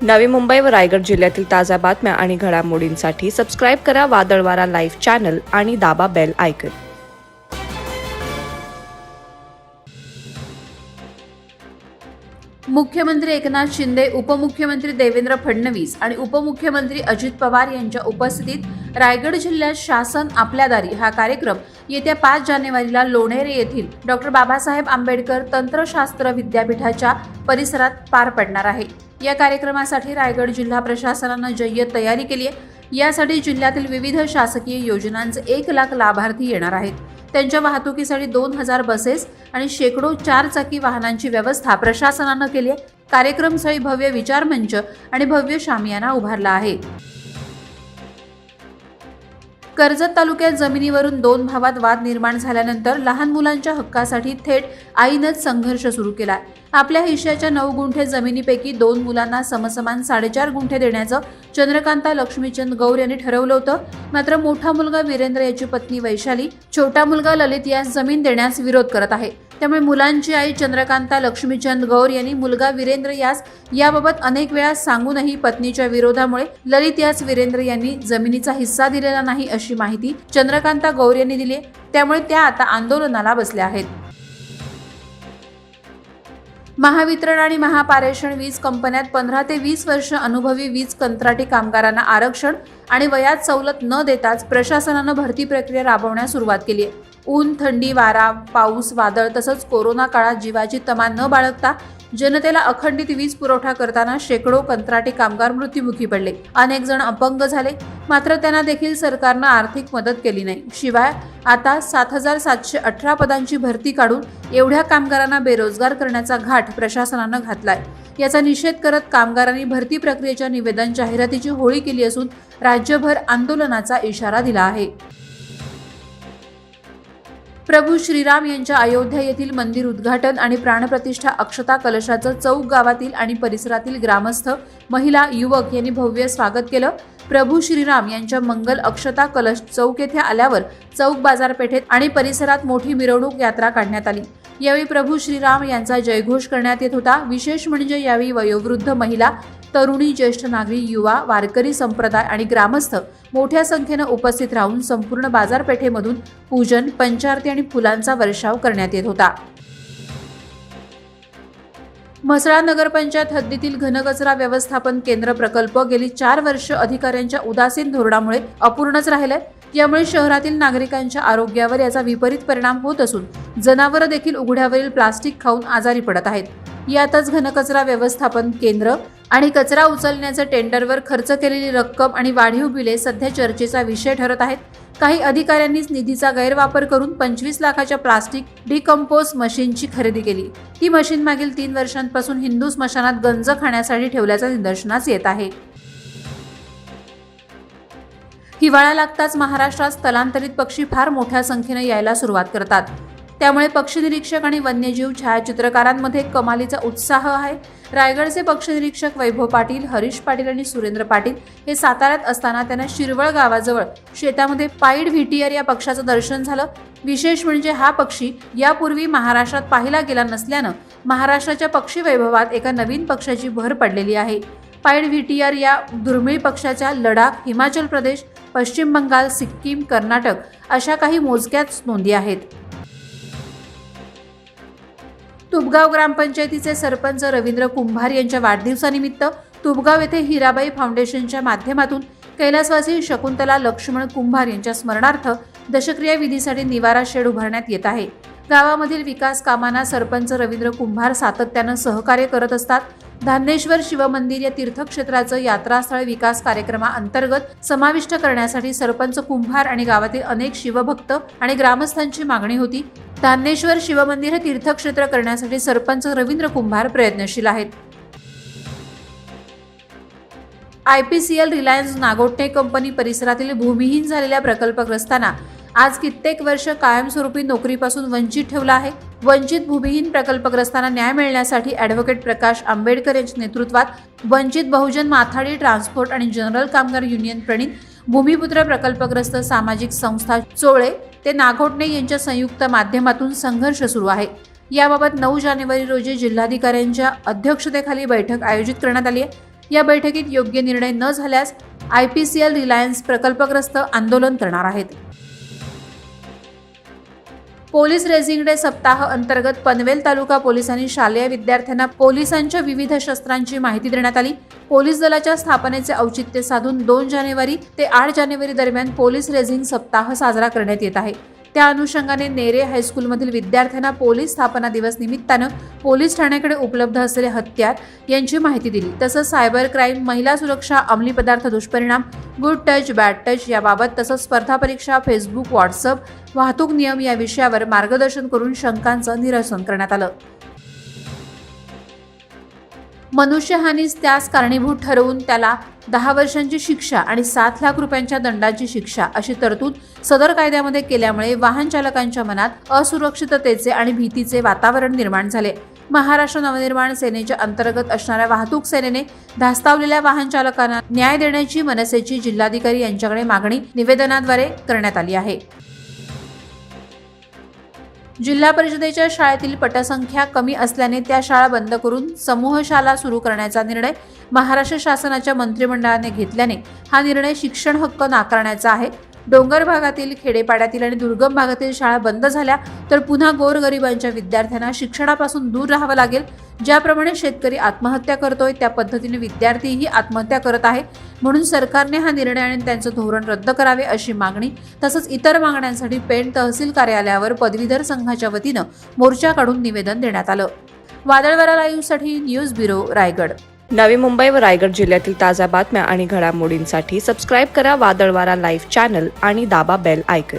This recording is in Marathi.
नवी मुंबई व रायगड जिल्ह्यातील ताज्या बातम्या आणि घडामोडींसाठी सबस्क्राईब करा वादळवारा लाईव्ह चॅनल आणि दाबा बेल आयकन मुख्यमंत्री एकनाथ शिंदे उपमुख्यमंत्री देवेंद्र फडणवीस आणि उपमुख्यमंत्री अजित पवार यांच्या उपस्थितीत रायगड जिल्ह्यात शासन आपल्या दारी. हा कार्यक्रम येत्या पाच जानेवारीला लोणेरे येथील डॉक्टर बाबासाहेब आंबेडकर तंत्रशास्त्र विद्यापीठाच्या परिसरात पार पडणार आहे. या कार्यक्रमासाठी रायगड जिल्हा प्रशासनानं जय्यत तयारी केली आहे. यासाठी जिल्ह्यातील विविध शासकीय योजनांचे एक लाख लाभार्थी येणार आहेत. त्यांच्या वाहतुकीसाठी दोन हजार बसेस आणि शेकडो चारचाकी वाहनांची व्यवस्था प्रशासनानं केली आहे. कार्यक्रमस्थळी भव्य विचारमंच आणि भव्य शामियाना उभारला आहे. कर्जत तालुक्यात जमिनीवरून दोन भावात वाद निर्माण झाल्यानंतर लहान मुलांच्या हक्कासाठी थेट आईनंच संघर्ष सुरू केला आपल्या हिश्याच्या नऊ गुंठे जमिनीपैकी दोन मुलांना समसमान साडेचार गुंठे देण्याचं चंद्रकांता लक्ष्मीचंद गौर यांनी ठरवलं होतं. मात्र मोठा मुलगा वीरेंद्र याची पत्नी वैशाली छोटा मुलगा ललित यास जमीन देण्यास विरोध करत आहे. त्यामुळे मुलांची आई चंद्रकांता लक्ष्मीचंद गौर यांनी मुलगा वीरेंद्र यास याबाबत अनेक वेळा सांगूनही पत्नीच्या विरोधामुळे ललित यास वीरेंद्र यांनी जमिनीचा हिस्सा दिलेला नाही अशी माहिती चंद्रकांता गौर यांनी दिली त्यामुळे त्या आता आंदोलनाला बसल्या आहेत. महावितरण आणि महापारेषण वीज कंपन्यात पंधरा ते वीस वर्ष अनुभवी वीज कंत्राटी कामगारांना आरक्षण आणि वयात सवलत न देताच प्रशासनानं भरती प्रक्रिया राबवण्यास सुरुवात केली आहे. ऊन थंडी वारा पाऊस वादळ तसंच कोरोना काळात जीवाची तमा न बाळगता जनतेला अखंडित वीज पुरवठा करताना शेकडो कंत्राटी कामगार मृत्युमुखी पडले. अनेक जण अपंग झाले. मात्र त्यांना देखील सरकारनं आर्थिक मदत केली नाही. शिवाय आता सात हजार सातशे अठरा पदांची भरती काढून एवढ्या कामगारांना बेरोजगार करण्याचा घाट प्रशासनानं घातलाय. याचा निषेध करत कामगारांनी भरती प्रक्रियेच्या निवेदन जाहिरातीची होळी केली असून राज्यभर आंदोलनाचा इशारा दिला आहे. प्रभू श्रीराम यांच्या अयोध्या येथील मंदिर उद्घाटन आणि प्राणप्रतिष्ठा अक्षता कलशाचं चौक गावातील आणि परिसरातील ग्रामस्थ महिला युवक यांनी भव्य स्वागत केलं. प्रभू श्रीराम यांच्या मंगल अक्षता कलश चौक येथे आल्यावर चौक बाजारपेठेत आणि परिसरात मोठी मिरवणूक यात्रा काढण्यात आली. यावेळी प्रभू श्रीराम यांचा जयघोष करण्यात येत होता. विशेष म्हणजे यावेळी वयोवृद्ध महिला तरुणी ज्येष्ठ नागरिक युवा वारकरी संप्रदाय आणि ग्रामस्थ मोठ्या संख्येनं उपस्थित राहून संपूर्ण बाजारपेठेमधून पूजन पंचारती आणि फुलांचा वर्षाव करण्यात येत होता. म्हसळा नगरपंचायत हद्दीतील घनकचरा व्यवस्थापन केंद्र प्रकल्प गेली चार वर्ष अधिकाऱ्यांच्या उदासीन धोरणामुळे अपूर्णच राहिलाय. यामुळे शहरातील नागरिकांच्या आरोग्यावर याचा विपरीत परिणाम होत असून जनावरं देखील उघड्यावरील प्लास्टिक खाऊन आजारी पडत आहेत. यातच घनकचरा व्यवस्थापन केंद्र आणि कचरा उचलण्याच्या टेंडरवर खर्च केलेली रक्कम आणि वाढीव बिले सध्या चर्चेचा विषय ठरत आहेत. काही अधिकाऱ्यांनीच निधीचा गैरवापर करून पंचवीस लाखाच्या प्लास्टिक डिकम्पोज मशीनची खरेदी केली. ही मशीन मागील तीन वर्षांपासून हिंदू स्मशानात गंज खाण्यासाठी ठेवल्याचा निदर्शनास येत आहे. हिवाळा लागताच महाराष्ट्रात स्थलांतरित पक्षी फार मोठ्या संख्येने यायला सुरुवात करतात. त्यामुळे पक्षी निरीक्षक आणि वन्यजीव छायाचित्रकारांमध्ये कमालीचा उत्साह आहे. रायगडचे पक्षी निरीक्षक वैभव पाटील हरीश पाटील आणि सुरेंद्र पाटील हे साताऱ्यात असताना त्यांना शिरवळ गावाजवळ शेतामध्ये पाईड व्हिटियर या पक्षाचं दर्शन झालं. विशेष म्हणजे हा पक्षी यापूर्वी महाराष्ट्रात पाहिला गेला नसल्यानं महाराष्ट्राच्या पक्षी वैभवात एका नवीन पक्षाची भर पडलेली आहे. पाईड व्हिटियर या दुर्मिळ पक्षाच्या लडाख हिमाचल प्रदेश पश्चिम बंगाल सिक्कीम कर्नाटक अशा काही मोजक्याच नोंदी आहेत. तुपगाव ग्रामपंचायतीचे सरपंच रवींद्र कुंभार यांच्या वाढदिवसानिमित्त तुपगाव येथे हिराबाई फाउंडेशनच्या माध्यमातून कैलासवासी शकुंतला लक्ष्मण कुंभार यांच्या स्मरणार्थ दशक्रिया विधीसाठी निवारा शेड उभारण्यात येत आहे. गावामधील विकास कामांना सरपंच रवींद्र कुंभार सातत्यानं सहकार्य करत असतात. धान्येश्वर शिवमंदिर या तीर्थक्षेत्राचं यात्रास्थळ विकास कार्यक्रमाअंतर्गत समाविष्ट करण्यासाठी सरपंच कुंभार आणि गावातील अनेक शिवभक्त आणि ग्रामस्थांची मागणी होती. धान्येश्वर शिवमंदिर हे तीर्थक्षेत्र करण्यासाठी सरपंच रवींद्र कुंभार प्रयत्नशील आहेत. आयपीसीएल रिलायन्स नागोटे कंपनी परिसरातील भूमिहीन झालेल्या प्रकल्पग्रस्तांना आज कित्येक वर्ष कायमस्वरूपी नोकरीपासून वंचित ठेवला आहे. वंचित भूमिहीन प्रकल्पग्रस्तांना न्याय मिळण्यासाठी ॲडव्होकेट प्रकाश आंबेडकर यांच्या नेतृत्वात वंचित बहुजन माथाडी ट्रान्सपोर्ट आणि जनरल कामगार युनियन प्रणित भूमिपुत्र प्रकल्पग्रस्त सामाजिक संस्था चोळे ते नागोटणे यांच्या संयुक्त माध्यमातून संघर्ष सुरू आहे. याबाबत नऊ जानेवारी रोजी जिल्हाधिकाऱ्यांच्या अध्यक्षतेखाली बैठक आयोजित करण्यात आली आहे. या बैठकीत योग्य निर्णय न झाल्यास I P C L Reliance प्रकल्पग्रस्त आंदोलन करणार आहेत. पोलीस रेझिंग डे सप्ताह अंतर्गत पनवेल तालुका पोलिसांनी शालेय विद्यार्थ्यांना पोलिसांच्या विविध शस्त्रांची माहिती देण्यात आली. पोलीस दलाच्या स्थापनेचे औचित्य साधून दोन जानेवारी ते आठ जानेवारी दरम्यान पोलीस रेझिंग सप्ताह साजरा करण्यात येत आहे. त्या अनुषंगाने नेरे हायस्कूलमधील विद्यार्थ्यांना पोलीस स्थापना दिवस निमित्तानं पोलीस ठाण्याकडे उपलब्ध असलेले हत्यार यांची माहिती दिली. तसंच सायबर क्राईम महिला सुरक्षा अंमली पदार्थ दुष्परिणाम गुड टच बॅड टच याबाबत तसंच स्पर्धा परीक्षा फेसबुक व्हॉट्सअप वाहतूक नियम या विषयावर मार्गदर्शन करून शंकांचं निरसन करण्यात आलं. मनुष्यहानीस त्यास कारणीभूत ठरवून त्याला दहा वर्षांची शिक्षा आणि सात लाख रुपयांच्या दंडाची शिक्षा अशी तरतूद सदर कायद्यामध्ये केल्यामुळे वाहन चालकांच्या मनात असुरक्षिततेचे आणि भीतीचे वातावरण निर्माण झाले. महाराष्ट्र नवनिर्माण सेनेच्या अंतर्गत असणाऱ्या वाहतूक सेनेने धास्तावलेल्या वाहन चालकांना न्याय देण्याची मनसेची जिल्हाधिकारी यांच्याकडे मागणी निवेदनाद्वारे करण्यात आली आहे. जिल्हा परिषदेच्या शाळेतील पटसंख्या कमी असल्याने त्या शाळा बंद करून समूह शाळा सुरू करण्याचा निर्णय महाराष्ट्र शासनाच्या मंत्रिमंडळाने घेतल्याने हा निर्णय शिक्षण हक्क नाकारण्याचा आहे. डोंगर भागातील खेडेपाड्यातील आणि दुर्गम भागातील शाळा बंद झाल्या तर पुन्हा गोरगरिबांच्या विद्यार्थ्यांना शिक्षणापासून दूर राहावं लागेल. ज्याप्रमाणे शेतकरी आत्महत्या करतोय त्या पद्धतीने विद्यार्थीही आत्महत्या करत आहे. म्हणून सरकारने हा निर्णय आणि त्यांचं धोरण रद्द करावे अशी मागणी तसंच इतर मागण्यांसाठी पेण तहसील कार्यालयावर पदवीधर संघाच्या वतीनं मोर्चा काढून निवेदन देण्यात आलं. वादळवारा लाईव्हसाठी न्यूज ब्युरो रायगड. नवी मुंबई व रायगड जिल्ह्यातील ताज्या बातम्या आणि घडामोडींसाठी सबस्क्राईब करा वादळवारा लाईव्ह चॅनल आणि दाबा बेल आयकन